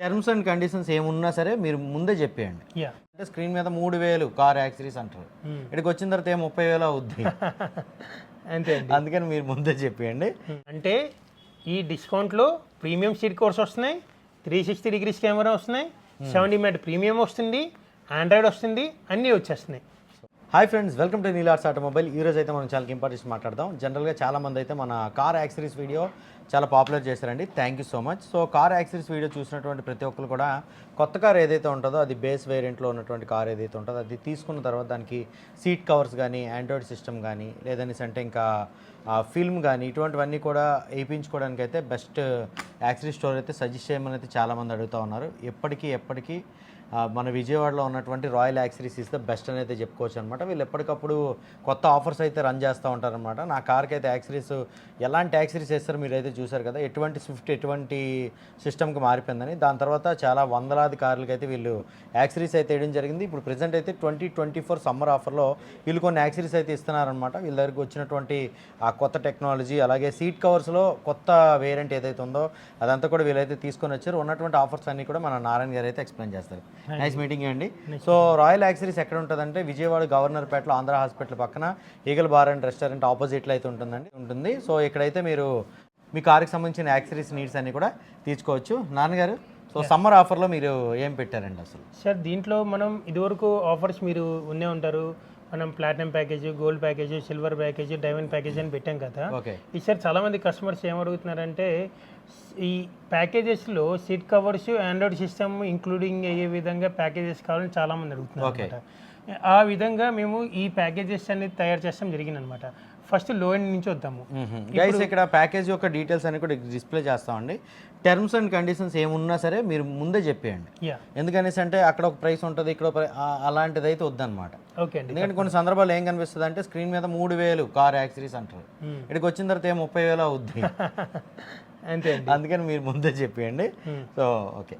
Terms and conditions ఏమున్నా సరే మీరు ముందే చెప్పేయండి. అంటే స్క్రీన్ మీద మూడు వేలు కార్ యాక్సరీస్ అంటారు. ఇక్కడికి వచ్చిన తర్వాత ఏం ముప్పై వేలు అవుద్ది. అంతే అందుకని మీరు ముందే చెప్పేయండి. అంటే ఈ డిస్కౌంట్లో ప్రీమియం సీట్ కోర్స్ వస్తున్నాయి త్రీ సిక్స్టీ డిగ్రీస్ కెమెరా వస్తున్నాయి సెవెంటీ మెట్ ప్రీమియం వస్తుంది ఆండ్రాయిడ్ వస్తుంది అన్నీ వచ్చేస్తున్నాయి. Hi friends welcome to నీలార్స్ automobile ఈ రోజు అయితే మనం చాలా ఇంపార్టెన్స్ మాట్లాడదాం. జనరల్గా చాలామంది అయితే మన కార్ యాక్సరీస్ వీడియో చాలా పాపులర్ చేశారండి. Thank you so much so car accessories video చూసినటువంటి ప్రతి ఒక్కరు కూడా కొత్త కార్ ఏదైతే ఉంటుందో అది బేస్ వేరియంట్లో ఉన్నటువంటి కార్ ఏదైతే ఉంటుందో అది తీసుకున్న తర్వాత దానికి సీట్ కవర్స్ కానీ ఆండ్రాయిడ్ సిస్టమ్ కానీ లేదనేసి అంటే ఇంకా ఫిల్మ్ కానీ ఇటువంటివన్నీ కూడా వేయించుకోవడానికి అయితే బెస్ట్ యాక్సరీ స్టోర్ అయితే సజెస్ట్ చేయమని అయితే చాలామంది అడుగుతూ ఉన్నారు. ఎప్పటికీ ఎప్పటికీ మన విజయవాడలో ఉన్నటువంటి royal accessories is the best అని అయితే చెప్పుకోవచ్చు అనమాట వీళ్ళు ఎప్పటికప్పుడు కొత్త ఆఫర్స్ అయితే రన్ చేస్తూ ఉంటారనమాట నా కార్కి అయితే యాక్సరీస్ ఎలాంటి యాక్సరీస్ వేస్తారో మీరు అయితే చూసారు కదా ఎటువంటి స్విఫ్ట్ ఎటువంటి సిస్టమ్కి మారిపోయిందని. దాని తర్వాత చాలా వందలాది కార్లకి అయితే వీళ్ళు యాక్సరీస్ అయితే వేయడం జరిగింది. ఇప్పుడు ప్రజెంట్ అయితే ట్వంటీ ట్వంటీ ఫోర్ సమ్మర్ ఆఫర్లో వీళ్ళు కొన్ని యాక్సరీస్ అయితే ఇస్తున్నారనమాట వీళ్ళ దగ్గరికి వచ్చినటువంటి ఆ కొత్త టెక్నాలజీ అలాగే సీట్ కవర్స్లో కొత్త వేరియంట్ ఏదైతే ఉందో అదంతా కూడా వీళ్ళైతే తీసుకొని వచ్చారు. ఉన్నటువంటి ఆఫర్స్ అన్ని కూడా మన నారాయణ గారు అయితే ఎక్స్ప్లెయిన్ చేస్తారు. నైస్ మీటింగ్ అండి సో రాయల్ యాక్సరీస్ ఎక్కడ ఉంటుందంటే విజయవాడ గవర్నర్పేటలో ఆంధ్ర హాస్పిటల్ పక్కన ఈగల్ బార్ అండ్ రెస్టారెంట్ ఆపోజిట్లో అయితే ఉంటుందండి ఉంటుంది. సో ఇక్కడైతే మీరు మీ కార్కి సంబంధించిన యాక్సరీస్ నీడ్స్ అన్ని కూడా తీసుకోవచ్చు. నాన్నగారు సో సమ్మర్ ఆఫర్లో మీరు ఏం పెట్టారండి అసలు? సార్ దీంట్లో మనం ఇదివరకు ఆఫర్స్ మీరు ఉన్నే ఉంటారు. మనం platinum package gold package silver package diamond package అని పెట్టాం కదా. ఓకే ఈసారి చాలామంది కస్టమర్స్ ఏం అడుగుతున్నారంటే ఈ ప్యాకేజెస్లో seat covers android system including అయ్యే విధంగా ప్యాకేజెస్ కావాలని చాలామంది అడుగుతున్నారు. అనమాట ఆ విధంగా మేము ఈ ప్యాకేజెస్ అనేది తయారు చేస్తాం జరిగిందనమాట ఫస్ట్లో ఎండ్ నుంచి వద్దాము. గైస్ ఇక్కడ ప్యాకేజ్ యొక్క డీటెయిల్స్ అన్ని కూడా డిస్ప్లే చేస్తామండి. టర్మ్స్ అండ్ కండిషన్స్ ఏమున్నా సరే మీరు ముందే చెప్పేయండి. ఎందుకనేసి అంటే అక్కడ ఒక ప్రైస్ ఉంటుంది ఇక్కడ అలాంటిది అయితే వద్దన్నమాట. ఓకే అండి ఎందుకంటే కొన్ని సందర్భాలు ఏం కనిపిస్తుంది అంటే స్క్రీన్ మీద మూడు వేలు కార్ యాక్సరీస్ అంటారు. ఇక్కడికి వచ్చిన తర్వాత ఏం ముప్పై వేలు అవుద్ది. అంతే అందుకని మీరు ముందే చెప్పేయండి. సో ఓకే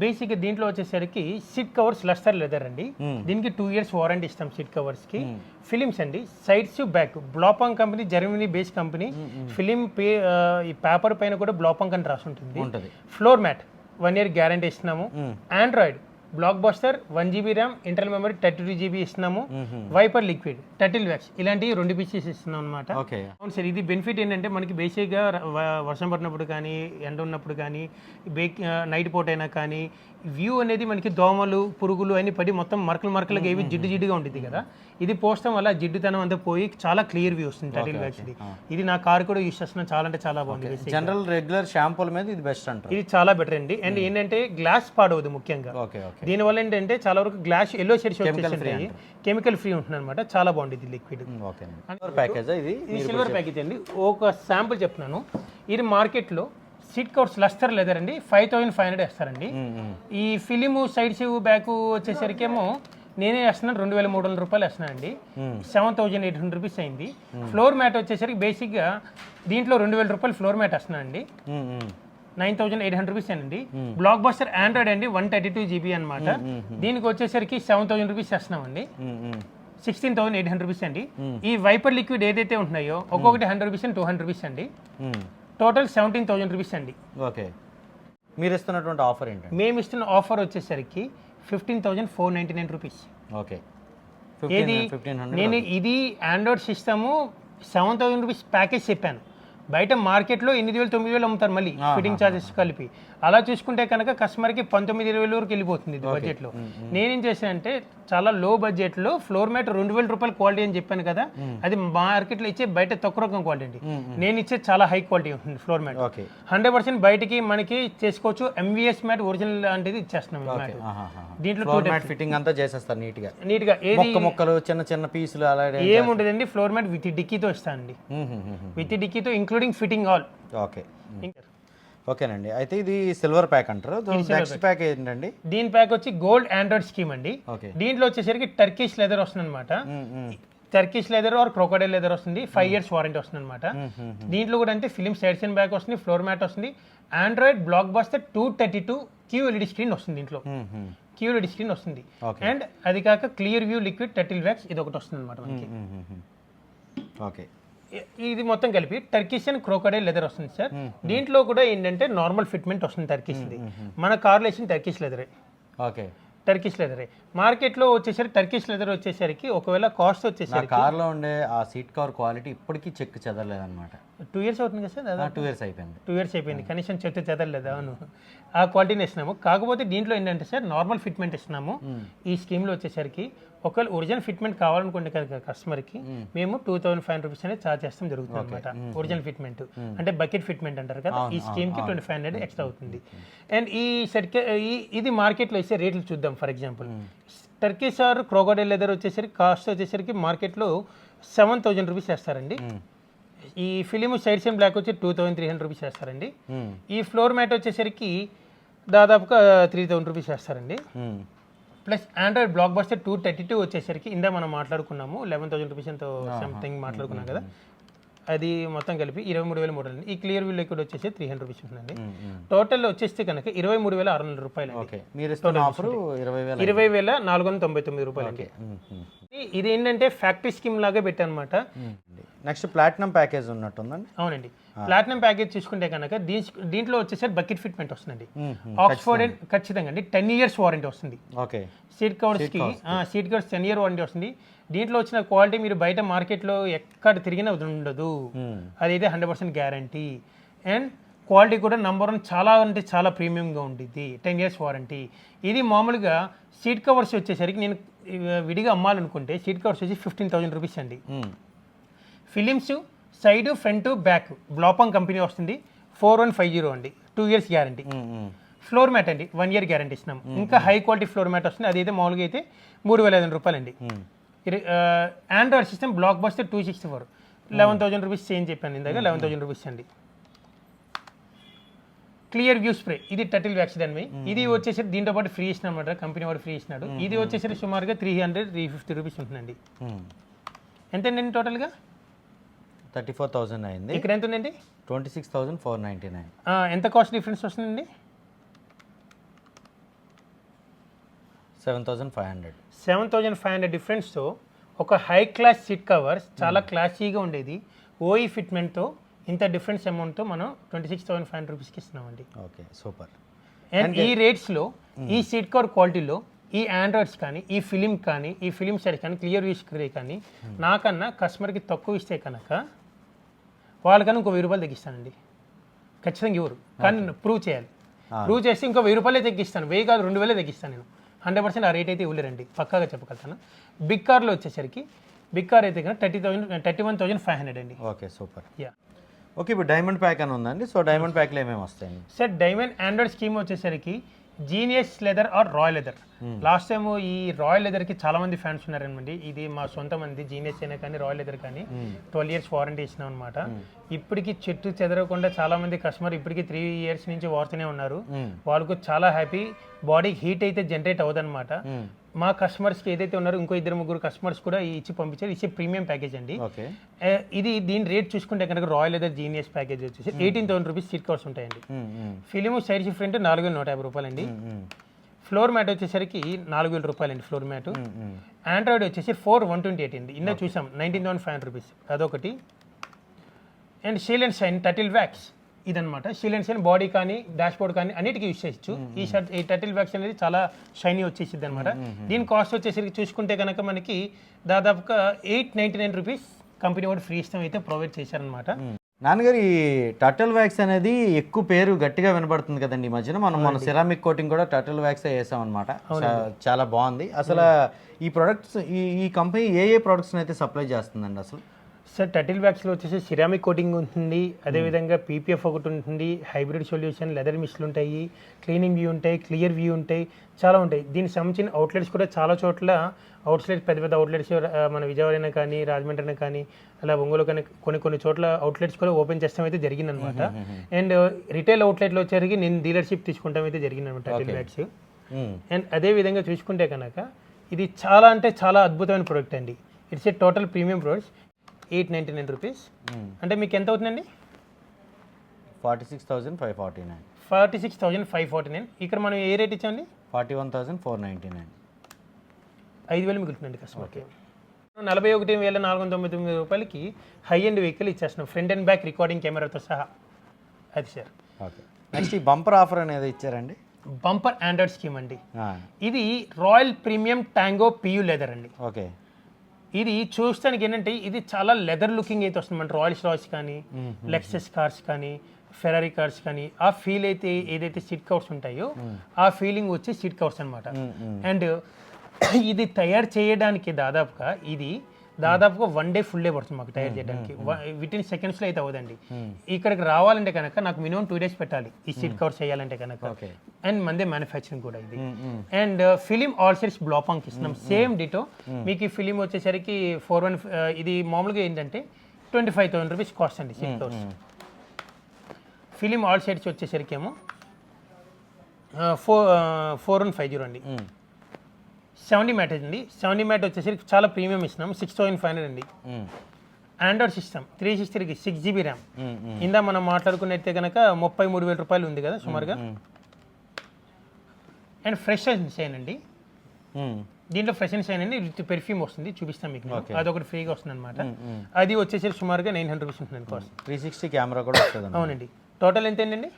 బేసిక్గా దీంట్లో వచ్చేసరికి సీట్ కవర్స్ లస్టర్ లెదర్ అండి. Hmm. దీనికి టూ ఇయర్స్ వారంటీ ఇస్తాం సీట్ కవర్స్కి ఫిలిమ్స్ అండి. Sides back Blaupunkt company Germany base company film pay ఈ పేపర్ పైన కూడా బ్లాపాంగ్ అని రాసి ఉంటుంది. ఉంటుంది floor mat one year guarantee ఇస్తున్నాము android black buster one GB RAM internal memory thirty two GB ఇస్తున్నాము. వైపర్ లిక్విడ్ టర్టిల్ వ్యాక్స్ ఇలాంటివి రెండు పీసెస్ ఇస్తున్నాం అనమాట ఓకే. అవును సార్ ఇది బెనిఫిట్ ఏంటంటే మనకి బేసిక్గా వర్షం పడినప్పుడు కానీ ఎండ ఉన్నప్పుడు కానీ బేక్ నైట్ పూట అయినా కానీ వ్యూ అనేది మనకి దోమలు పురుగులు అన్ని పడి మొత్తం మరకలు మరకలుగా ఏవి జిడ్డు జిడ్డుగా ఉంటుంది కదా. ఇది పోస్టం వల్ల జిడ్డుతనం అంతా పోయి చాలా క్లియర్ వ్యూ వస్తుంది టైటిల్ ఇది నా కార్ కూడా యూస్ చేస్తున్నాను చాలా అంటే చాలా బాగుంది. జనరల్ రెగ్యులర్ షాంపూల మీద ఇది బెస్ట్ అంటారు. ఇది చాలా బెటర్ అండి. అండ్ ఏంటంటే గ్లాస్ పాడవదు ముఖ్యంగా. Okay okay. దీనివల్ల ఏంటంటే చాలా వరకు గ్లాస్ ఎల్లో షేడ్స్ వచ్చేసి కెమికల్ ఫ్రీ ఉంటుంది అనమాట చాలా బాగుంది ఇది లిక్విడ్ ఓకే ప్యాకేజ్ ఇది? ఇది సిల్వర్ ప్యాకేజ్ అండి. ఒక శాంపుల్ చెప్తున్నాను. ఇది మార్కెట్లో సీట్ కవర్స్ లస్టర్ లెదర్ అండి ఫైవ్ థౌసండ్ ఫైవ్ హండ్రెడ్ వేస్తారండి. ఈ ఫిలిము సైడ్స్ బ్యాక్ వచ్చేసరికేమో నేనే వేస్తున్నాను. రెండు వేల మూడు వందల రూపాయలు వేస్తున్నాను అండి seven thousand eight hundred rupees అయింది. ఫ్లోర్ మ్యాట్ వచ్చేసరికి బేసిక్గా దీంట్లో రెండు వేల రూపాయలు ఫ్లోర్ మ్యాట్ వేస్తున్నాను అండి మ్మ్, మ్మ్. Nine thousand eight hundred rupees అండి బ్లాక్ బస్టర్ ఆండ్రాయిడ్ అండి. వన్ థర్టీ టూ జీబీ అనమాట దీనికి వచ్చేసరికి seven thousand rupees వేస్తున్నామండి. Sixteen thousand eight hundred rupees అండి. ఈ వైపర్ లిక్విడ్ ఏదైతే ఉంటున్నాయో ఒక్కొక్కటి hundred rupees two hundred rupees అండి. టోటల్ సెవెంటీన్ థౌసండ్ రూపీస్ అండి. ఓకే. మీరు ఇస్తున్నటువంటి ఆఫర్ ఏంటండి? మేము ఇస్తున్న ఆఫర్ వచ్చేసరికి fifteen thousand four ninety nine rupees. Okay. ఏది నేను ఇది android system seven thousand rupees package చెప్పాను. బయట మార్కెట్లో ఎనిమిది వేలు తొమ్మిది వేలు అమ్ముతారు మళ్ళీ ఫిట్టింగ్ ఛార్జెస్ కలిపి. అలా చూసుకుంటే కనుక కస్టమర్కి పంతొమ్మిది ఇరవై వేల వరకు వెళ్ళిపోతుంది ఇది బడ్జెట్లో. నేనేం చేశానంటే చాలా లో బడ్జెట్లో ఫ్లోర్ మ్యాట్ రెండు వేల రూపాయల క్వాలిటీ అని చెప్పాను కదా అది మార్కెట్లో ఇచ్చే బయట తక్కువ రకం క్వాలిటీ అండి. నేను ఇచ్చే చాలా హై క్వాలిటీ ఉంటుంది ఫ్లోర్ మ్యాట్. హండ్రెడ్ పర్సెంట్ బయటికి మనకి చేసుకోవచ్చు ఎంవిఎస్ మ్యాట్ ఒరిజినల్ లాంటిది ఇచ్చేస్తున్నాం దీంట్లో ఫిట్టింగ్ అంతా చేసేస్తారు నీట్గా నీట్గా ఏది మొక్క మొక్కలు చిన్న చిన్న పీసులు అలాగే ఏముండదండి ఫ్లోర్ మ్యాట్ విత్ డిక్కీతో ఇస్తానండి. విత్ డిక్కీతో ఇంక్లూడింగ్ ఫిట్టింగ్ ఆల్ ఓకే. ఓకేనండి. అయితే ఇది సిల్వర్ ప్యాక్ అంటారు. Next pack. ఏంటండి? దీని ప్యాక్ వచ్చి గోల్డ్ ఆండ్రాయిడ్ స్కీమ్ అండి. దీంట్లో వచ్చేసరికి టర్కిష్ లెదర్ వస్తుంది అనమాట Turkish leather or crocodile leather వస్తుంది. ఫైవ్ ఇయర్స్ వారంటీ వస్తుంది అనమాట దీంట్లో కూడా అంటే ఫిలిం సైడ్స్ అండ్ బ్యాక్ వస్తుంది ఫ్లోర్ మ్యాట్ వస్తుంది. Android black buster two thirty two Q LED screen వస్తుంది దీంట్లో. క్యూ ఎల్ఈడి స్క్రీన్ వస్తుంది. అండ్ అది కాక clear view liquid turtle wax ఇది ఒకటి వస్తుంది అనమాట మనకి ఓకే. ఇది మొత్తం కలిపి టర్కిష్ అండ్ క్రోకడైల్ లెదర్ వస్తుంది సార్. దీంట్లో కూడా ఏంటంటే నార్మల్ ఫిట్మెంట్ వస్తుంది టర్కిష్ది. మన కార్లో వేసిన టర్కిష్ లెదరే. ఓకే. టర్కిష్ లెదరే. మార్కెట్లో వచ్చేసరికి టర్కిష్ లెదర్ వచ్చేసరికి ఒకవేళ కాస్ట్ వచ్చేసరికి కార్లో ఉండే ఆ సీట్ కవర్ క్వాలిటీ ఇప్పటికీ చెక్ చెదరలేదన్నమాట. టూ ఇయర్స్ అవుతుంది కదా సార్ టూ ఇయర్స్ అయిపోయింది. టూ ఇయర్స్ అయిపోయింది. కనీసం చెత్త చెదరలేదు అవును. ఆ క్వాలిటీని ఇస్తున్నాము. కాకపోతే దీంట్లో ఏంటంటే సార్ నార్మల్ ఫిట్మెంట్ ఇస్తున్నాము. ఈ స్కీమ్లో వచ్చేసరికి ఒకవేళ ఒరిజినల్ ఫిట్మెంట్ కావాలనుకుంటే కనుక కస్టమర్కి మేము. టూ థౌసండ్ ఫైవ్ రూపీస్ అనేది చార్జ్ చేస్తాం జరుగుతుంది అనమాట ఒరిజినల్ ఫిట్మెంట్ అంటే బకెట్ ఫిట్మెంట్ అంటారు కదా ఈ స్కీమ్కి ట్వంటీ ఫైవ్ హండ్రెడ్ ఎక్స్ట్రా అవుతుంది. అండ్ ఈ సర్కే ఈ ఇది మార్కెట్లో ఇచ్చే రేట్లు చూద్దాం for example Turkish or crocodile leather వచ్చేసరికి కాస్ట్ వచ్చేసరికి మార్కెట్లో సెవెన్ థౌజండ్ రూపీస్ వేస్తారండి ఈ ఫిలిం సైడ్స్ అండ్ బ్లాక్ వచ్చి two thousand three hundred rupees వేస్తారండి ఈ ఫ్లోర్ మ్యాట్ వచ్చేసరికి దాదాపుగా త్రీ థౌసండ్ రూపీస్ వేస్తారండి plus android blockbuster two thirty two వచ్చేసరికి ఇందా మనం మాట్లాడుకున్నాము లెవెన్ థౌసండ్ రూపీస్ ఎంతో సంథింగ్ మాట్లాడుకున్నాం కదా. అది మొత్తం కలిపి ఇరవై మూడు వేల మూడు వందలు. ఈ క్లియర్ వ్యూ లిక్విడ్ వచ్చేసి త్రీ హండ్రెడ్ రూపీస్ ఉందండి టోటల్ వచ్చేస్తే కనుక ఇరవై మూడు వేల ఆరు వందల రూపాయలు ఇరవై వేల వేల నాలుగు వందల తొంభై తొమ్మిది రూపాయలు అండి. ఇది ఏంటంటే ఫ్యాక్టరీ స్కీమ్ లాగా పెట్టానమాట. నెక్స్ట్ ప్లాటినం ప్యాకేజ్ ఉన్నట్టుందండి. అవునండి. ప్లాటినం ప్యాకేజ్ చూసుకుంటే కనుక దీంట్లో వచ్చేసరికి బకెట్ ఫిట్మెంట్ వస్తుందండి. ఆక్స్ఫోర్డ్ అండ్ ఖచ్చితంగా అండి. టెన్ ఇయర్స్ వారంటీ వస్తుంది. Okay. Seat కవర్స్కి seat covers ten year warranty వస్తుంది. దీంట్లో వచ్చిన క్వాలిటీ మీరు బయట మార్కెట్లో ఎక్కడ తిరిగినా ఉండదు. అదైతే hundred percent guarantee. And quality కూడా నంబర్ వన్ చాలా అంటే చాలా ప్రీమియంగా ఉంటుంది టెన్ ఇయర్స్ వారంటీ. ఇది మామూలుగా సీట్ కవర్స్ వచ్చేసరికి నేను విడిగా అమ్మాలనుకుంటే సీట్ కవర్స్ వచ్చి ఫిఫ్టీన్ థౌసండ్ రూపీస్ అండి. Films side front back Blaupunkt company వస్తుంది. ఫోర్ వన్ ఫైవ్ జీరో అండి. Two years guarantee. Floor mat అండి. వన్ ఇయర్ గ్యారంటీ ఇస్తున్నాం. ఇంకా హై క్వాలిటీ ఫ్లోర్ మ్యాట్ వస్తుంది. అదైతే మామూలుగా అయితే మూడు వేల ఐదు వందల రూపాయలు అండి android system blockbuster two sixty four eleven thousand rupees change చెప్పాను ఇందాక లెవెన్ థౌసండ్ రూపీస్ అండి. క్లియర్ వ్యూ స్ప్రే ఇది టటిల్ వ్యాక్స్ దాని ఇది వచ్చేసి దీంతో పాటు ఫ్రీ ఇచ్చిన అనమాట కంపెనీ వాడు ఫ్రీ ఇచ్చినాడు ఇది వచ్చేసరికి సుమారుగా three hundred three fifty rupees ఉంటుందండి. ఎంతండి టోటల్గా థర్టీ ఫోర్ థౌజండ్ అయింది. ఇక్కడ ఎంత ఉందండి twenty six thousand four ninety nine ఎంత కాస్ట్ డిఫరెన్స్ వస్తుందండి? Seven thousand five hundred. Seven thousand five hundred డిఫరెన్స్తో ఒక హై క్లాస్ సీట్ కవర్స్ చాలా క్లాసీగా ఉండేది. ఓఈ ఫిట్మెంట్తో ఇంత డిఫరెన్స్ అమౌంట్తో మనం twenty six thousand five hundred రూపీస్కి ఇస్తున్నామండి. Okay super. అండ్ ఈ రేట్స్లో ఈ సీట్ కవర్ క్వాలిటీలో ఈ ఆండ్రాయిడ్స్ కానీ ఈ ఫిలిం కానీ ఈ ఫిలిం సెట్ కానీ క్లియర్ యూస్ క్రే కానీ నాకన్నా కస్టమర్కి తక్కువ ఇస్తే కనుక వాళ్ళకన్నా ఇంకో వెయ్యి రూపాయలు తగ్గిస్తానండి. ఖచ్చితంగా ఇవ్వరు. కానీ నేను ప్రూవ్ చేయాలి. ప్రూవ్ చేసి ఇంకో వెయ్యి రూపాయలే తగ్గిస్తాను. వెయ్యి కాదు రెండు వేలే తగ్గిస్తాను నేను. హండ్రెడ్ పర్సెంట్ ఆ రేట్ అయితే ఇవ్వలేరండి. పక్కాగా చెప్పగలుగుతాను? బిగ్ కార్లో వచ్చేసరికి బిగ్ కార్ అయితే కనుక thirty thousand thirty one thousand five hundred అండి. Okay super. యా ఓకే ఇప్పుడు డైమండ్ ప్యాక్ అని ఉందండి. సో డైమండ్ ప్యాక్లో ఏమేమి వస్తాయండి? సార్ డైమండ్ ఆండ్రాయిడ్ స్కీమ్ వచ్చేసరికి genius leather or royal leather last time ఈ రాయల్ లెదర్కి చాలా మంది ఫ్యాన్స్ ఉన్నారనమాట ఇది మా సొంత మంది జీనియస్ అయినా కానీ రాయల్ లెదర్ కానీ ట్వెల్వ్ ఇయర్స్ వారంటీ ఇచ్చినాం అనమాట ఇప్పటికి చెట్టు చెదరకుండా చాలా మంది కస్టమర్ ఇప్పటికి త్రీ ఇయర్స్ నుంచి వాడుతూనే ఉన్నారు. వాళ్ళకు చాలా హ్యాపీ బాడీ హీట్ అయితే జనరేట్ అవ్వదన్నమాట మా కస్టమర్స్కి ఏదైతే ఉన్నారో ఇంకో ఇద్దరు ముగ్గురు కస్టమర్స్ కూడా ఈ ఇచ్చి పంపించారు. ఇచ్చే ప్రీమియం ప్యాకేజ్ అండి. ఇది దీని రేట్ చూసుకుంటే కనుక రాయల్ లెదర్ జీనియస్ ప్యాకేజ్ వచ్చేసి eighteen thousand rupees seat covers ఉంటాయండి. ఫిలిం సైడ్ షిఫ్ట్ నాలుగు వేల నూట యాభై రూపాయలండి. ఫ్లోర్ మ్యాట్ వచ్చేసరికి నాలుగు వేల రూపాయలండి ఫ్లోర్ మ్యాట్ ఆండ్రాయిడ్ వచ్చేసి ఫోర్ వన్ ట్వంటీ ఎయిట్ అండి. ఇందా చూసాం nineteen thousand five hundred rupees అదొకటి. And shield and shine turtle wax ఇదనమాట షీల్ అండ్ షైన్ బాడీ కానీ డాష్ బోర్డ్ కానీ అన్నిటికీ యూస్ చేయొచ్చు. ఈ షర్ట్ ఈ టటిల్ వ్యాక్స్ అనేది చాలా షైనీ వచ్చేసిద్ది అనమాట దీని కాస్ట్ వచ్చేసరికి చూసుకుంటే కనుక మనకి దాదాపుగా eight ninety nine rupees company వాడు ఫ్రీ ఇష్టం అయితే ప్రొవైడ్ చేశారనమాట నాన్నగారు ఈ టర్టిల్ వ్యాక్స్ అనేది ఎక్కువ పేరు గట్టిగా వినబడుతుంది కదండి ఈ మధ్యన. మనం మన సిరామిక్ కోటింగ్ కూడా టర్టిల్ వ్యాక్స్ వేసాం అనమాట చాలా బాగుంది. అసలు ఈ ప్రొడక్ట్స్ ఈ ఈ కంపెనీ ఏ ఏ ప్రొడక్ట్స్ అయితే సప్లై చేస్తుందండి అసలు? సార్ టటిల్ వ్యాక్స్లో వచ్చేసి సిరామిక్ కోటింగ్ ఉంటుంది. అదేవిధంగా పీపీఎఫ్ ఒకటి ఉంటుంది. హైబ్రిడ్ సొల్యూషన్ లెదర్ మిస్లు ఉంటాయి క్లీనింగ్ వ్యూ ఉంటాయి క్లియర్ వ్యూ ఉంటాయి చాలా ఉంటాయి. దీనికి సంబంధించిన అవుట్లెట్స్ కూడా చాలా చోట్ల అవుట్లెట్స్ పెద్ద పెద్ద అవుట్లెట్స్ మన విజయవాడ కానీ రాజమండ్రి అయినా కానీ అలా ఒంగోలు కానీ కొన్ని కొన్ని చోట్ల అవుట్లెట్స్ కూడా ఓపెన్ చేస్తాం అయితే జరిగిందనమాట అండ్ రిటైల్ అవుట్లెట్లో వచ్చేసరికి నేను డీలర్షిప్ తీసుకుంటాం అయితే జరిగిందనమాట టటిల్ మ్మ్. అండ్ అదే విధంగా చూసుకుంటే కనుక ఇది చాలా అంటే చాలా అద్భుతమైన ప్రోడక్ట్ అండి. It's a total premium products eight ninety nine rupees. అంటే మీకు ఎంత అవుతుందండి? Forty six thousand five forty nine. Forty six thousand five forty nine. ఇక్కడ మనం ఏ రేట్ ఇచ్చామండి? Forty one thousand four ninety nine. ఐదు వేలు మిగులుతుందండి కస్టమర్కి నలభై ఒకటి వేల నాలుగు వందల తొంభై తొమ్మిది రూపాయలకి హై ఎండ్ వెహికల్ ఇచ్చేస్తున్నాం. ఫ్రంట్ అండ్ బ్యాక్ రికార్డింగ్ కెమెరాతో సహా. అది సార్. ఓకే. నెక్స్ట్ ఈ బంపర్ ఆఫర్ అనేది ఇచ్చారండి? బంపర్ ఆండ్రాయిడ్ స్కీమ్ అండి. ఇది royal premium tango PU leather అండి. ఓకే. ఇది చూస్తానికి ఏంటంటే ఇది చాలా లెదర్ లుకింగ్ అయితే వస్తుంది. మన రాయల్స్ రాయ్స్ కానీ లెక్సెస్ కార్స్ కానీ ఫెరారీ కార్స్ కానీ ఆ ఫీల్ అయితే ఏదైతే సీట్ కవర్స్ ఉంటాయో ఆ ఫీలింగ్ వచ్చే సీట్ కవర్స్ అనమాట అండ్ ఇది తయారు చేయడానికి దాదాపుగా ఇది దాదాపుగా వన్ డే ఫుల్ డే పడుతుంది మాకు తయారు చేయడానికి విత్ ఇన్ సెకండ్స్లో అయితే అవ్వదండి ఇక్కడికి రావాలంటే కనుక నాకు మినిమం టూ డేస్ పెట్టాలి ఈ సీట్ కవర్స్ చేయాలంటే కనుక. ఓకే అండ్ మందే మ్యానుఫ్యాక్చరింగ్ కూడా ఇది. And film all sets Blaupunkt ఇస్తున్నాం సేమ్ డిటో మీకు ఈ ఫిలిం వచ్చేసరికి ఫోర్ వన్ ఇది మామూలుగా ఏంటంటే twenty five thousand rupees cost అండి seat covers film all sets వచ్చేసరికి ఏమో four four one five zero అండి. సెవెంటీ మ్యాట్ అండి. సెవెంటీ మ్యాట్ వచ్చేసరికి చాలా ప్రీమియం ఇస్తున్నాం. సిక్స్ థౌసండ్ ఫైవ్ హండ్రెడ్ అండి. ఆండ్రాయిడ్ సిస్టమ్ త్రీ సిక్స్టీకి సిక్స్ జీబీ ర్యామ్ ఇందా మనం మాట్లాడుకున్నైతే కనుక ముప్పై మూడు వేల రూపాయలు ఉంది కదా సుమారుగా. అండ్ ఫ్రెష్ షైన్ అండి. దీంట్లో ఫ్రెష్ అండ్ షైన్ అండి. విత్ పెర్ఫ్యూమ్ వస్తుంది. చూపిస్తాం మీకు. అదొకటి ఫ్రీగా వస్తుంది అనమాట అది వచ్చేసరికి సుమారుగా నైన్ హండ్రెడ్ రూపీస్ ఉంటుంది కాస్ట్ త్రీ సిక్స్టీ కెమెరా కూడా వస్తుంది అవునండి. టోటల్ ఎంత ఏంటండి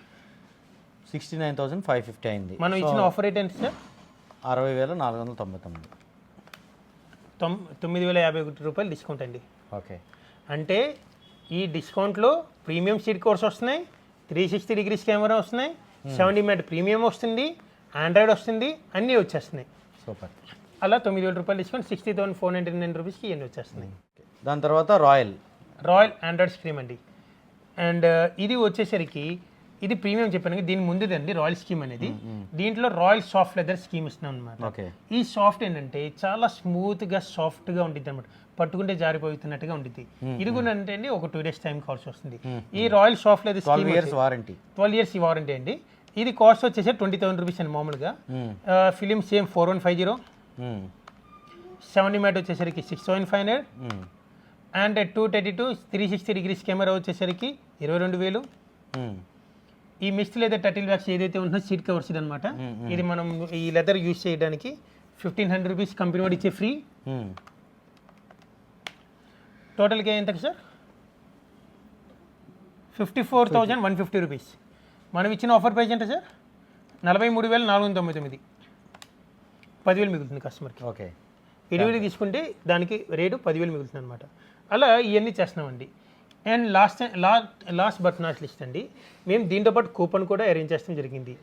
sixty nine thousand five fifty అయింది. మనం ఇచ్చిన ఆఫర్ రేట్ ఎంత సార్ అరవై వేల నాలుగు వందల తొంభై తొమ్మిది. తొమ్ తొమ్మిది వేల యాభై ఒకటి రూపాయలు డిస్కౌంట్ అండి. ఓకే. అంటే ఈ డిస్కౌంట్లో ప్రీమియం సీట్ కోర్స్ వస్తున్నాయి త్రీ సిక్స్టీ డిగ్రీస్ కెమెరా వస్తున్నాయి సెవెంటీ మెట్ ప్రీమియం వస్తుంది ఆండ్రాయిడ్ వస్తుంది అన్నీ వచ్చేస్తున్నాయి. సూపర్. అలా తొమ్మిది వేల రూపాయలు discount sixty thousand four ninety nine రూపీస్కి ఇవన్నీ వచ్చేస్తున్నాయి. దాని తర్వాత రాయల్. రాయల్ ఆండ్రాయిడ్ స్క్రీమ్ అండి. అండ్ ఇది వచ్చేసరికి ఇది ప్రీమియం చెప్పాను దీని ముందుదండి రాయల్ స్కీమ్ అనేది. దీంట్లో రాయల్ సాఫ్ట్ లెదర్ స్కీమ్ ఇస్తున్నాం అనమాట ఓకే. ఈ సాఫ్ట్ ఏంటంటే చాలా స్మూత్గా సాఫ్ట్గా ఉంటుంది అనమాట పట్టుకుంటే జారిపోతున్నట్టుగా ఉంటుంది ఇది కూడా అంటే అండి ఒక టూ డేస్ టైం కావాల్సి వస్తుంది. ఈ royal soft leather scheme years warranty twelve years ఈ వారంటీ అండి. ఇది కాస్ట్ వచ్చేసి ట్వంటీ థౌసండ్ రూపీస్ అండి మామూలుగా. Film same four one five zero seventy mat వచ్చేసరికి six thousand five hundred and two thirty two three sixty degrees camera వచ్చేసరికి ఇరవై రెండు వేలు. ఈ మిస్ట్ లెదర్ టర్టిల్ బ్యాగ్స్ ఏదైతే ఉంటుందో సీట్ కవర్స్ అనమాట ఇది మనం ఈ లెదర్ యూజ్ చేయడానికి ఫిఫ్టీన్ హండ్రెడ్ రూపీస్ కంపెనీ వాడు ఇచ్చే ఫ్రీ. టోటల్గా ఎంత sir? Fifty four thousand one fifty rupees. మనం ఇచ్చిన ఆఫర్ ప్రైస్ ఎంత సార్? నలభై మూడు వేల నాలుగు వందల తొంభై తొమ్మిది. పదివేలు మిగులుతుంది కస్టమర్కి. ఓకే. ఎడివిడి తీసుకుంటే దానికి రేటు పదివేలు మిగులుతుంది అనమాట అలా ఇవన్నీ చేస్తున్నామండి. And last last last but not least అండి మేము దీంతో పాటు కూపన్ కూడా అరేంజ్ చేస్తాం జరిగింది.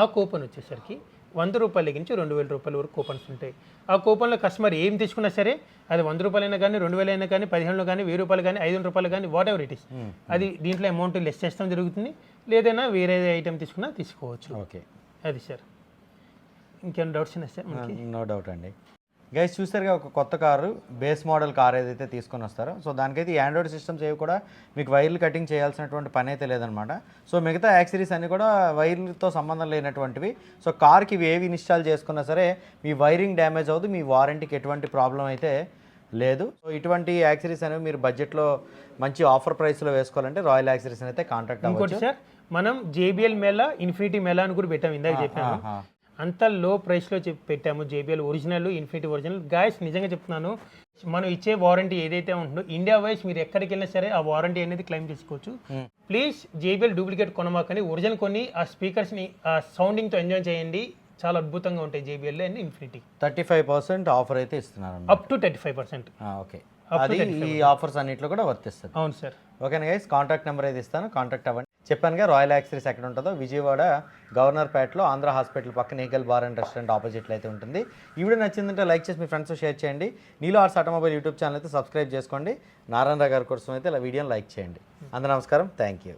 ఆ కూపన్ వచ్చేసరికి వంద రూపాయల నుంచి రెండు వేల రూపాయల వరకు కూపన్స్ ఉంటాయి. ఆ కూపన్లో కస్టమర్ ఏం తీసుకున్నా సరే అది వంద రూపాయలైనా కానీ రెండు వేలైనా కానీ పదిహేనులో కానీ వెయ్యి రూపాయలు కానీ ఐదు వందల రూపాయలు కానీ వాట్ ఎవర్ ఇట్ ఇస్ అది దీంట్లో అమౌంట్ లెస్ చేస్తాం జరుగుతుంది. లేదైనా వేరే ఐటెం తీసుకున్నా తీసుకోవచ్చు. ఓకే అది సార్. ఇంకేమైనా డౌట్స్ ఉన్నాయి సార్ నో డౌట్ అండి. గైస్ చూసారుగా ఒక కొత్త కారు బేస్ మోడల్ కార్ ఏదైతే తీసుకొని వస్తారో సో దానికైతే ఆండ్రాయిడ్ సిస్టమ్స్ ఏవి కూడా మీకు వైర్లు కటింగ్ చేయాల్సినటువంటి పని అయితే లేదనమాట. సో మిగతా యాక్సరీస్ అన్ని కూడా వైర్లతో సంబంధం లేనటువంటివి. సో కార్కి ఇవి ఏవి ఇన్స్టాల్ చేసుకున్నా సరే మీ వైరింగ్ డ్యామేజ్ అవ్వదు మీ వారంటీకి ఎటువంటి ప్రాబ్లం అయితే లేదు. సో ఇటువంటి యాక్సరీస్ అనేవి మీరు బడ్జెట్లో మంచి ఆఫర్ ప్రైస్లో వేసుకోవాలంటే రాయల్ యాక్సరీస్ అయితే కాంటాక్ట్ అవ్వచ్చు. సార్ మనం జేబిఎల్ మెలా ఇన్ఫినిటీ మెలా అని కూడా పెట్టాము ఇందాక చెప్పాను. ఆహా. అంత లో ప్రైస్లో పెట్టాము JBL original infinity original guys నిజంగా చెప్తున్నాను మనం ఇచ్చే వారంటీ ఏదైతే ఉంటుందో ఇండియా వైజ్ మీరు ఎక్కడికి వెళ్ళినా సరే ఆ వారంటీ అనేది క్లెయిమ్ చేసుకోవచ్చు. ప్లీజ్ జేబిఎల్ డూప్లికేట్ కొనమాకని ఒరిజినల్ కొని ఆ స్పీకర్స్ని ఆ సౌండింగ్తో ఎంజాయ్ చేయండి. చాలా అద్భుతంగా ఉంటాయి JBL and infinity thirty five percent offer అయితే ఇస్తున్నారు up to thirty five percent. Okay. అది ఈ ఆఫర్స్ అన్నిట్లో కూడా వర్తిస్తుంది. అవును సార్ ఓకేనా గైస్ కాంటాక్ట్ నెంబర్ అయితే ఇస్తాను. కాంటాక్ట్ అవ్వండి. చెప్పానుగా రాయల్ యాక్సరీస్ ఎక్కడ ఉంటుందో విజయవాడ గవర్నర్ పేటలో ఆంధ్ర హాస్పిటల్ పక్కన ఈగల్ బార్ అండ్ రెస్టారెంట్ ఆపోజిట్లో అయితే ఉంటుంది. ఈ వీడియో నచ్చిందంటే లైక్ చేసి మీ ఫ్రెండ్స్ షేర్ చేయండి. నీలో ఆర్ట్స్ ఆటోమొబైల్ యూట్యూబ్ ఛానల్ అయితే సబ్స్క్రైబ్ చేసుకోండి. నారాయణ గారి కోసం అయితే ఇలా వీడియోని లైక్ చేయండి. అందరూ నమస్కారం. Thank you